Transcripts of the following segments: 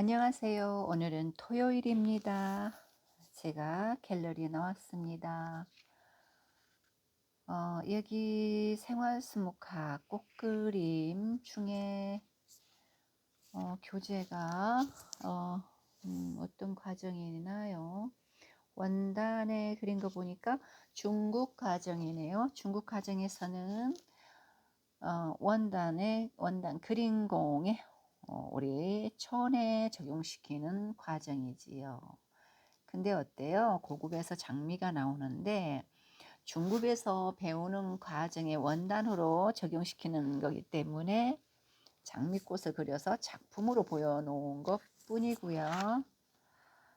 안녕하세요. 오늘은 토요일입니다. 제가 갤러리에 나왔습니다. 어, 여기 생활수목학 꽃그림 중에 어, 교재가 어, 음, 어떤 과정이나요? 원단에 그린 거 보니까 중국 과정이네요. 중국 과정에서는 어, 원단에 원단 그린 공에 어, 우리 천에 적용시키는 과정이지요. 근데 어때요? 고급에서 장미가 나오는데 중급에서 배우는 과정의 원단으로 적용시키는 거기 때문에 장미꽃을 그려서 작품으로 보여놓은 것 뿐이고요.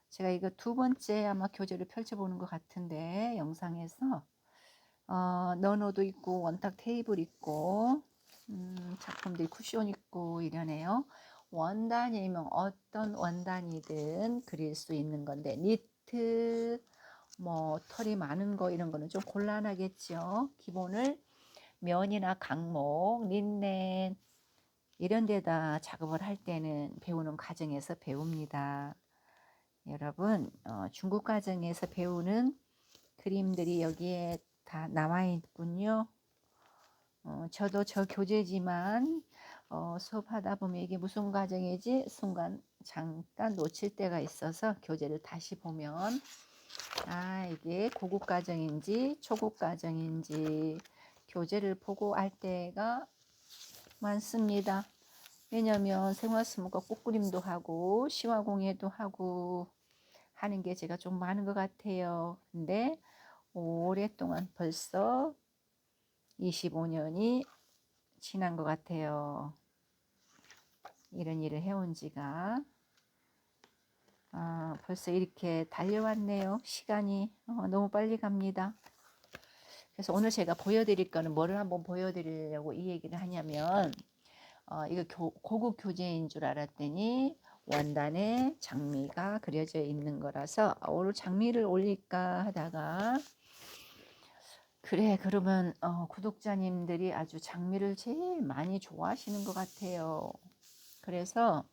제가 이거 두 번째 아마 교재를 펼쳐보는 것 같은데 영상에서 어, 너너도 있고 원탁 테이블 있고 음, 작품들 쿠션 있고 이러네요. 원단이면 어떤 원단이든 그릴 수 있는 건데 니트 뭐 털이 많은 거 이런 거는 좀 곤란하겠죠. 기본을 면이나 강목, 린넨 이런 데다 작업을 할 때는 배우는 과정에서 배웁니다. 여러분 어, 중국 과정에서 배우는 그림들이 여기에 다 나와 있군요. 어, 저도 저 교재지만 어, 수업하다 보면 이게 무슨 과정이지 순간 잠깐 놓칠 때가 있어서 교재를 다시 보면 아 이게 고급 과정인지 초급 과정인지 교재를 보고 알 때가 많습니다. 왜냐면 생활스무가 꽃그림도 하고 시화공예도 하고 하는 게 제가 좀 많은 것 같아요. 근데 오랫동안 벌써 25년이 지난 것 같아요. 이런 일을 해온 지가 아, 벌써 이렇게 달려왔네요. 시간이 어, 너무 빨리 갑니다. 그래서 오늘 제가 보여드릴 거는 뭐를 한번 보여드리려고 이 얘기를 하냐면 어, 이거 교, 고급 교재인 줄 알았더니 원단에 장미가 그려져 있는 거라서 아, 오늘 장미를 올릴까 하다가 그래 그러면 어, 구독자님들이 아주 장미를 제일 많이 좋아하시는 것 같아요. 그래서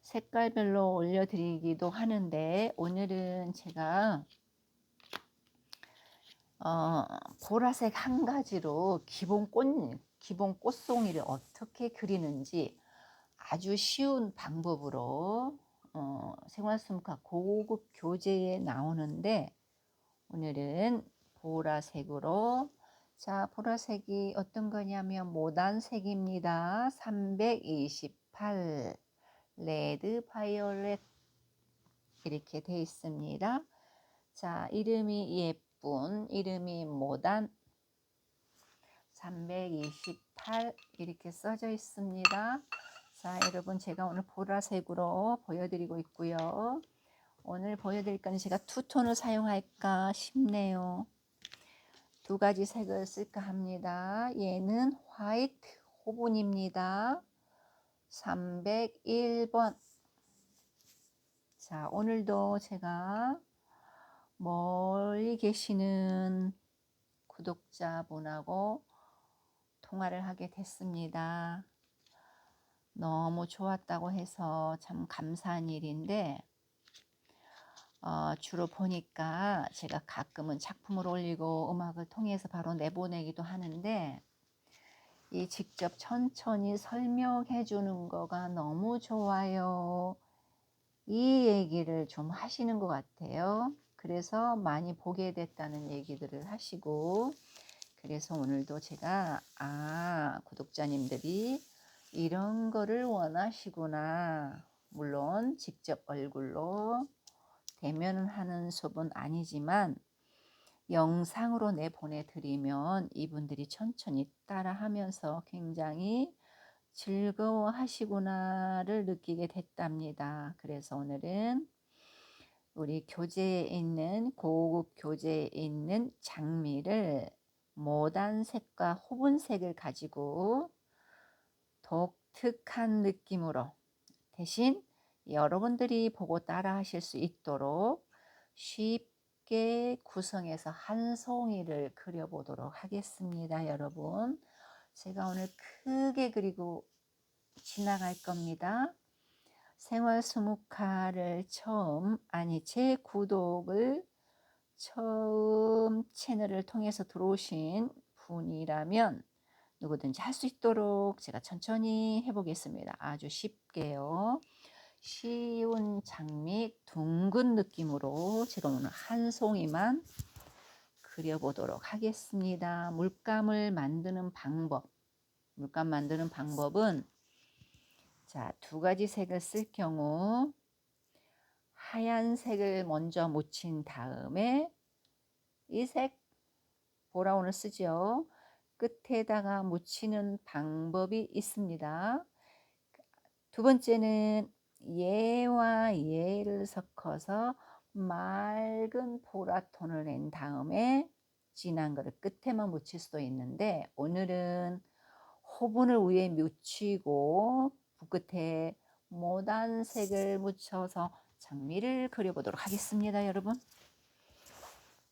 색깔별로 올려드리기도 하는데 오늘은 제가 어, 보라색 한 가지로 기본 꽃 기본 꽃송이를 어떻게 그리는지 아주 쉬운 방법으로 어, 생활수목학 고급 교재에 나오는데 오늘은 보라색으로 자 보라색이 어떤 거냐면 모단색입니다. 328 레드 바이올렛 이렇게 돼 있습니다. 자 이름이 예쁜 이름이 모단 328 이렇게 써져 있습니다. 자 여러분 제가 오늘 보라색으로 보여드리고 있고요. 오늘 보여드릴 거는 제가 투톤을 사용할까 싶네요. 두 가지 색을 쓸까 합니다. 얘는 화이트 호분입니다. 301번. 자, 오늘도 제가 멀리 계시는 구독자분하고 통화를 하게 됐습니다. 너무 좋았다고 해서 참 감사한 일인데, 어, 주로 보니까 제가 가끔은 작품을 올리고 음악을 통해서 바로 내보내기도 하는데 이 직접 천천히 설명해 주는 거가 너무 좋아요. 이 얘기를 좀 하시는 것 같아요. 그래서 많이 보게 됐다는 얘기들을 하시고 그래서 오늘도 제가 아 구독자님들이 이런 거를 원하시구나 물론 직접 얼굴로 대면하는 수업은 아니지만 영상으로 내 보내드리면 이분들이 천천히 따라하면서 굉장히 즐거워하시구나를 느끼게 됐답니다. 그래서 오늘은 우리 교재에 있는 고급 교재에 있는 장미를 모단색과 호분색을 가지고 독특한 느낌으로 대신 여러분들이 보고 따라 하실 수 있도록 쉽게 구성해서 한 송이를 그려보도록 하겠습니다. 여러분. 제가 오늘 크게 그리고 지나갈 겁니다. 생활 수묵화를 처음 아니 제 구독을 처음 채널을 통해서 들어오신 분이라면 누구든지 할 수 있도록 제가 천천히 해보겠습니다. 아주 쉽게요. 쉬운 장미 둥근 느낌으로 제가 오늘 한 송이만 그려보도록 하겠습니다. 물감을 만드는 방법. 물감 만드는 방법은 자, 두 가지 색을 쓸 경우 하얀색을 먼저 묻힌 다음에 이 색 보라온을 쓰죠. 끝에다가 묻히는 방법이 있습니다. 두 번째는 얘와 얘를 섞어서 맑은 보라톤을 낸 다음에 진한 거를 끝에만 묻힐 수도 있는데 오늘은 호분을 위에 묻히고 붓끝에 모단 색을 묻혀서 장미를 그려보도록 하겠습니다 여러분.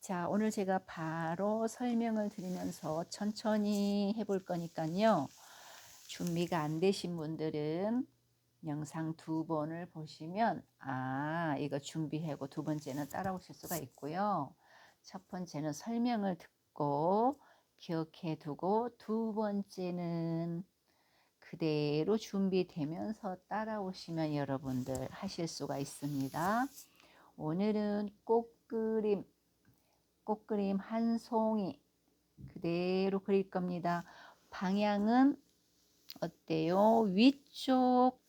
자 오늘 제가 바로 설명을 드리면서 천천히 해볼 거니까요. 준비가 안 되신 분들은 영상 두 번을 보시면 아 이거 준비하고 두 번째는 따라오실 수가 있고요. 첫 번째는 설명을 듣고 기억해 두고 두 번째는 그대로 준비되면서 따라오시면 여러분들 하실 수가 있습니다. 오늘은 꽃그림 꽃그림 한 송이 그대로 그릴 겁니다. 방향은 어때요? 위쪽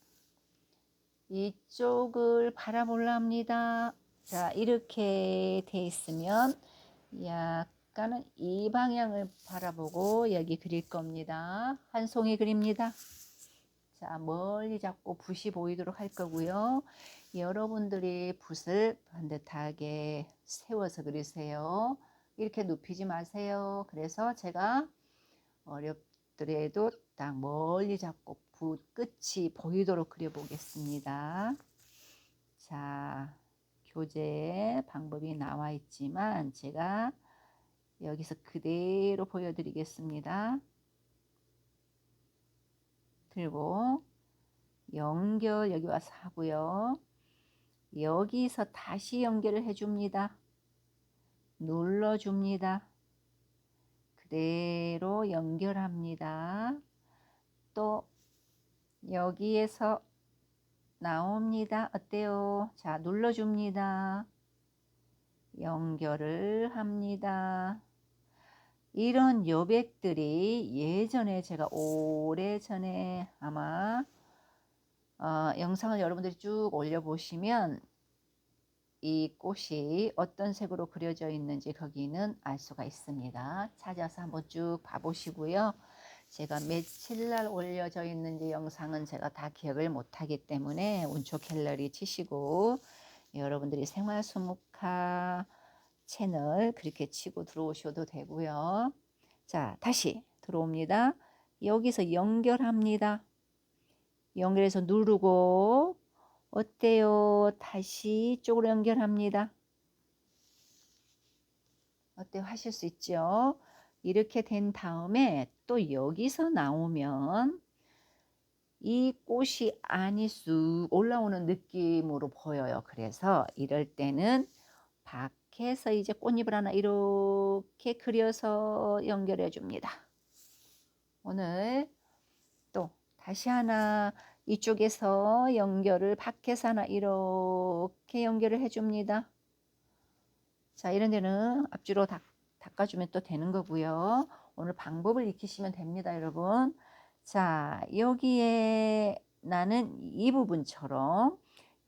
이쪽을 바라보려 합니다. 자, 이렇게 돼 있으면 약간은 이 방향을 바라보고 여기 그릴 겁니다. 한 송이 그립니다. 자, 멀리 잡고 붓이 보이도록 할 거고요. 여러분들이 붓을 반듯하게 세워서 그리세요. 이렇게 눕히지 마세요. 그래서 제가 어렵더라도 딱 멀리 잡고 붓 끝이 보이도록 그려보겠습니다. 자, 교재 방법이 나와 있지만 제가 여기서 그대로 보여드리겠습니다. 그리고 연결 여기 와서 하고요. 여기서 다시 연결을 해줍니다. 눌러줍니다. 그대로 연결합니다. 또 여기에서 나옵니다. 어때요? 자, 눌러줍니다. 연결을 합니다. 이런 여백들이 예전에 제가 오래전에 아마 어, 영상을 여러분들이 쭉 올려보시면 이 꽃이 어떤 색으로 그려져 있는지 거기는 알 수가 있습니다. 찾아서 한번 쭉 봐보시고요. 제가 며칠 날 올려져 있는지 영상은 제가 다 기억을 못하기 때문에 운초 갤러리 치시고 여러분들이 생활수묵화 채널 그렇게 치고 들어오셔도 되고요. 자 다시 들어옵니다. 여기서 연결합니다. 연결해서 누르고 어때요? 다시 이쪽으로 연결합니다. 어때요? 하실 수 있죠? 이렇게 된 다음에 또 여기서 나오면 이 꽃이 안이 쑥 올라오는 느낌으로 보여요. 그래서 이럴 때는 밖에서 이제 꽃잎을 하나 이렇게 그려서 연결해 줍니다. 오늘 또 다시 하나 이쪽에서 연결을 밖에서 하나 이렇게 연결을 해 줍니다. 자 이런 데는 앞뒤로 닦 닦아주면 또 되는 거고요. 오늘 방법을 익히시면 됩니다, 여러분. 자, 여기에 나는 이 부분처럼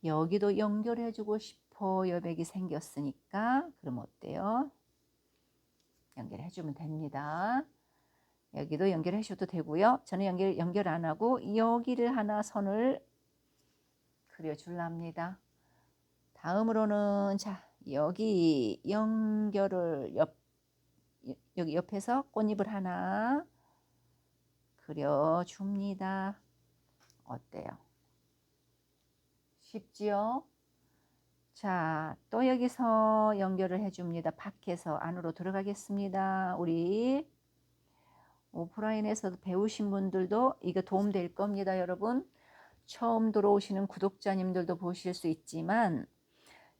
여기도 연결해주고 싶어 여백이 생겼으니까 그럼 어때요? 연결해주면 됩니다. 여기도 연결해 주셔도 되고요. 저는 연결, 연결 안 하고 여기를 하나 선을 그려줄랍니다. 다음으로는 자 여기 연결을 옆 여기 옆에서 꽃잎을 하나 그려줍니다. 어때요? 쉽지요? 자, 또 여기서 연결을 해줍니다. 밖에서 안으로 들어가겠습니다. 우리 오프라인에서 배우신 분들도 이거 도움 될 겁니다, 여러분. 처음 들어오시는 구독자님들도 보실 수 있지만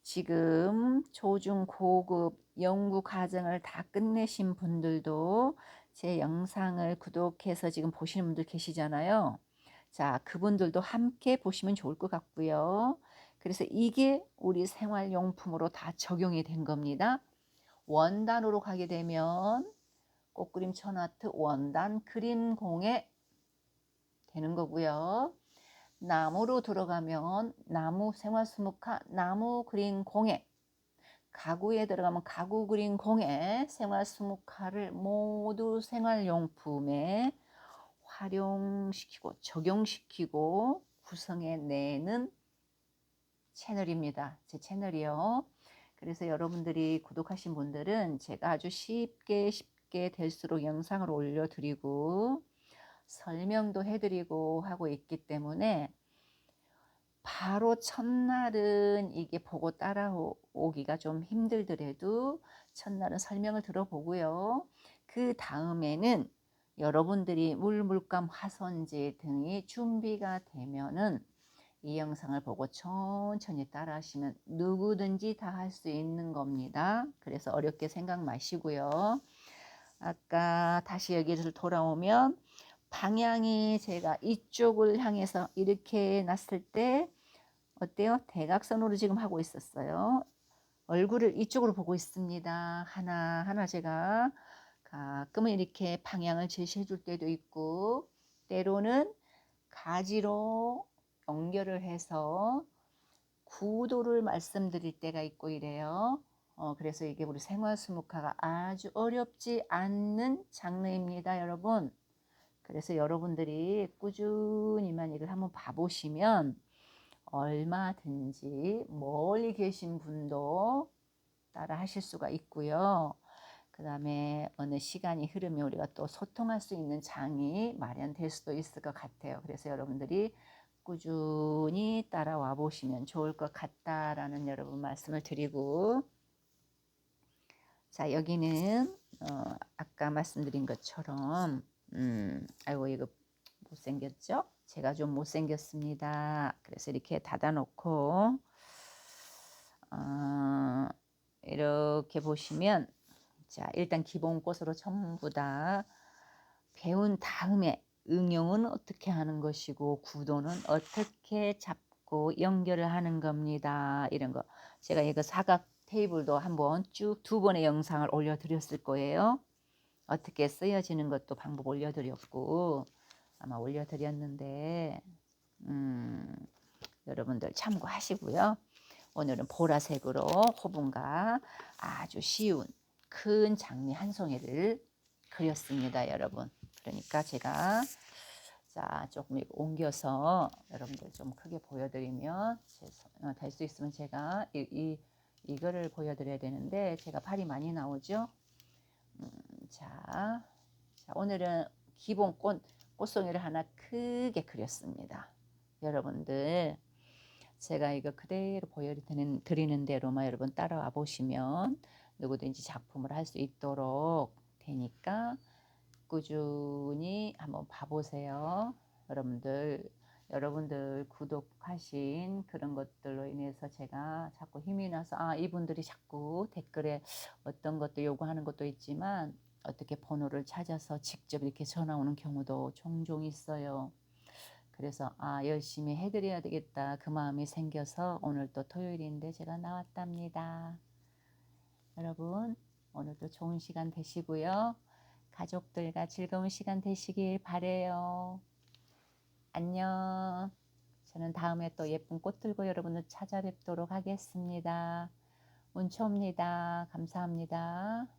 지금 초중 고급 연구 과정을 다 끝내신 분들도 제 영상을 구독해서 지금 보시는 분들 계시잖아요. 자, 그분들도 함께 보시면 좋을 것 같고요. 그래서 이게 우리 생활용품으로 다 적용이 된 겁니다. 원단으로 가게 되면 꽃그림 천아트 원단 그림 공예 되는 거고요. 나무로 들어가면 나무 생활수묵화 나무 그린 공예 가구에 들어가면 가구 그린 공예 생활수묵화를 모두 생활용품에 활용시키고 적용시키고 구성해내는 채널입니다. 제 채널이요. 그래서 여러분들이 구독하신 분들은 제가 아주 쉽게 쉽게 될수록 영상을 올려드리고 설명도 해드리고 하고 있기 때문에 바로 첫날은 이게 보고 따라오기가 좀 힘들더라도 첫날은 설명을 들어보고요. 그 다음에는 여러분들이 물, 물감, 화선지 등이 준비가 되면은 이 영상을 보고 천천히 따라 하시면 누구든지 다 할 수 있는 겁니다. 그래서 어렵게 생각 마시고요. 아까 다시 여기를 돌아오면 방향이 제가 이쪽을 향해서 이렇게 놨을 때 어때요? 대각선으로 지금 하고 있었어요. 얼굴을 이쪽으로 보고 있습니다. 하나 하나 제가 가끔은 이렇게 방향을 제시해 줄 때도 있고 때로는 가지로 연결을 해서 구도를 말씀드릴 때가 있고 이래요. 어, 그래서 이게 우리 생활수목화가 아주 어렵지 않는 장르입니다, 여러분. 그래서 여러분들이 꾸준히만 이걸 한번 봐보시면 얼마든지 멀리 계신 분도 따라 하실 수가 있고요. 그 다음에 어느 시간이 흐르면 우리가 또 소통할 수 있는 장이 마련될 수도 있을 것 같아요. 그래서 여러분들이 꾸준히 따라와 보시면 좋을 것 같다라는 여러분 말씀을 드리고 자 여기는 어, 아까 말씀드린 것처럼 음, 아이고 이거 못생겼죠? 제가 좀 못생겼습니다. 그래서 이렇게 닫아놓고 어, 이렇게 보시면 자 일단 기본 꽃으로 전부 다 배운 다음에 응용은 어떻게 하는 것이고 구도는 어떻게 잡고 연결을 하는 겁니다. 이런 거 제가 이거 사각 테이블도 한번 쭉 두 번의 영상을 올려드렸을 거예요. 어떻게 쓰여지는 것도 방법 올려드렸고 아마 올려드렸는데 음, 여러분들 참고하시고요. 오늘은 보라색으로 호분과 아주 쉬운 큰 장미 한 송이를 그렸습니다, 여러분. 그러니까 제가 자 조금 옮겨서 여러분들 좀 크게 보여드리면 어, 될수 있으면 제가 이, 이 이거를 보여드려야 되는데 제가 발이 많이 나오죠. 음, 자, 자, 오늘은 기본 꽃, 꽃송이를 하나 크게 그렸습니다. 여러분들 제가 이거 그대로 보여드리는 대로만 여러분 따라와 보시면 누구든지 작품을 할 수 있도록 되니까 꾸준히 한번 봐보세요. 여러분들 여러분들 구독하신 그런 것들로 인해서 제가 자꾸 힘이 나서 아 이분들이 자꾸 댓글에 어떤 것도 요구하는 것도 있지만 어떻게 번호를 찾아서 직접 이렇게 전화 오는 경우도 종종 있어요. 그래서 아 열심히 해드려야 되겠다 그 마음이 생겨서 오늘 또 토요일인데 제가 나왔답니다. 여러분 오늘도 좋은 시간 되시고요. 가족들과 즐거운 시간 되시길 바래요. 안녕. 저는 다음에 또 예쁜 꽃 들고 여러분을 찾아뵙도록 하겠습니다. 문초입니다. 감사합니다.